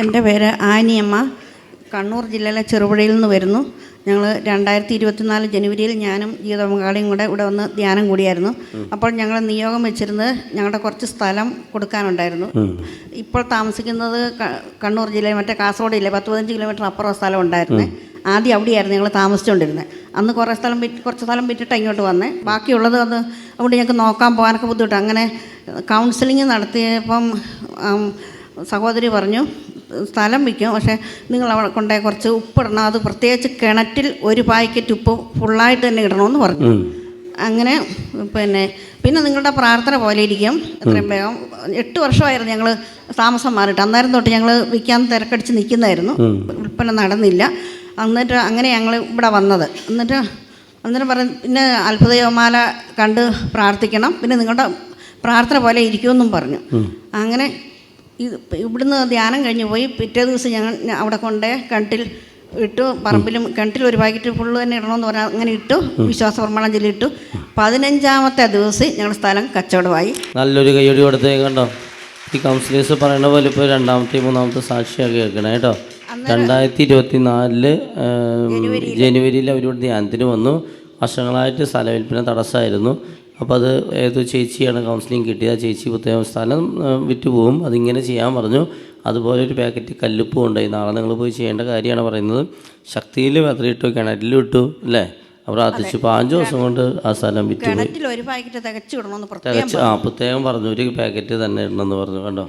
എന്റെ പേര് ആനിയമ്മ. കണ്ണൂർ ജില്ലയിലെ ചെറുപുഴയിൽ നിന്ന് വരുന്നു. ഞങ്ങൾ രണ്ടായിരത്തി ഇരുപത്തിനാല് ജനുവരിയിൽ ഞാനും ജീവിത പങ്കാളിയും കൂടെ ഇവിടെ വന്ന് ധ്യാനം കൂടിയായിരുന്നു. അപ്പോൾ ഞങ്ങൾ നിയോഗം വെച്ചിരുന്നത് ഞങ്ങളുടെ കുറച്ച് സ്ഥലം കൊടുക്കാനുണ്ടായിരുന്നു. ഇപ്പോൾ താമസിക്കുന്നത് കണ്ണൂർ ജില്ലയിൽ മറ്റേ കാസർഗോഡ് ജില്ല പത്ത് പതിനഞ്ച് കിലോമീറ്റർ അപ്പുറം സ്ഥലം ഉണ്ടായിരുന്നേ. ആദ്യം അവിടെയായിരുന്നു ഞങ്ങൾ താമസിച്ചുകൊണ്ടിരുന്നത് അന്ന് കുറേ സ്ഥലം വിറ്റ് കുറച്ച് സ്ഥലം വിറ്റിട്ട് ഇങ്ങോട്ട് വന്നേ. ബാക്കിയുള്ളത് അത് അവിടെ ഞങ്ങൾക്ക് നോക്കാൻ പോകാനൊക്കെ ബുദ്ധിമുട്ട് അങ്ങനെ കൗൺസിലിംഗ് നടത്തിയപ്പം സഹോദരി പറഞ്ഞു സ്ഥലം വിൽക്കും പക്ഷേ നിങ്ങൾ അവിടെ കൊണ്ടേ കുറച്ച് ഉപ്പിടണം. അത് പ്രത്യേകിച്ച് കിണറ്റിൽ ഒരു പാക്കറ്റ് ഉപ്പ് ഫുള്ളായിട്ട് തന്നെ ഇടണമെന്ന് പറഞ്ഞു. അങ്ങനെ പിന്നെ പിന്നെ നിങ്ങളുടെ പ്രാർത്ഥന പോലെ ഇരിക്കും. എത്രയും വേഗം. എട്ട് വർഷമായിരുന്നു ഞങ്ങൾ താമസം മാറിയിട്ട്. അന്നേരം തൊട്ട് ഞങ്ങൾ വിൽക്കാൻ തിരക്കടിച്ച് നിൽക്കുന്നതായിരുന്നു. വിൽപ്പന നടന്നില്ല. എന്നിട്ട് അങ്ങനെ ഞങ്ങൾ ഇവിടെ വന്നത്. എന്നിട്ട് അന്നേരം പറഞ്ഞു പിന്നെ അത്ഭുതയോമാല കണ്ട് പ്രാർത്ഥിക്കണം. പിന്നെ നിങ്ങളുടെ പ്രാർത്ഥന പോലെ ഇരിക്കുമെന്നും പറഞ്ഞു. അങ്ങനെ ഇത് ഇവിടുന്ന് ധ്യാനം കഴിഞ്ഞ് പോയി. പിറ്റേ ദിവസം ഞങ്ങൾ അവിടെ കൊണ്ടേ കണ്ടിൽ ഇട്ടു. പറമ്പിലും കിണറ്റിൽ ഒരു പാക്കറ്റ് ഫുള്ള് തന്നെ ഇടണമെന്ന് പറഞ്ഞാൽ അങ്ങനെ ഇട്ടു. വിശ്വാസ പ്രമാണം ഇട്ടു. പതിനഞ്ചാമത്തെ ദിവസം ഞങ്ങളുടെ സ്ഥലം കച്ചവടമായി. നല്ലൊരു കൈയ്യടി കൊടുത്തേ കണ്ടോ? ഈ കൗൺസിലേഴ്സ് പറയുന്ന പോലെ ഇപ്പോൾ രണ്ടാമത്തെ മൂന്നാമത്തെ സാക്ഷിയൊക്കെ കേൾക്കണേ കേട്ടോ. രണ്ടായിരത്തി ഇരുപത്തി നാലിൽ ജനുവരിയിൽ അവരോട് ധ്യാനത്തിന് വന്നു. വർഷങ്ങളായിട്ട് സ്ഥല വിൽപ്പന തടസ്സമായിരുന്നു. അപ്പോൾ അത് ഏതോ ചേച്ചിയാണ് കൗൺസിലിംഗ് കിട്ടിയത്. ആ ചേച്ചി പ്രത്യേകം സ്ഥലം വിറ്റുപോകും. വിറ്റ് പോകും അതിങ്ങനെ ചെയ്യാൻ പറഞ്ഞു. അതുപോലെ ഒരു പാക്കറ്റ് കല്ലുപ്പും ഉണ്ടായി. നാളെ നിങ്ങൾ പോയി ചെയ്യേണ്ട കാര്യമാണ് പറയുന്നത്. ശക്തിയിൽ വെതറിയിട്ടു കിണറ്റിലും ഇട്ടു അല്ലേ? പ്രാർത്ഥിച്ചു. പാഞ്ച് ദിവസം കൊണ്ട് ആ സ്ഥലം വിറ്റ് തികച്ചു ആ പ്രത്യേകം പറഞ്ഞു. ഒരു പാക്കറ്റ് തന്നെ ഇടണമെന്ന് പറഞ്ഞു. കണ്ടോ?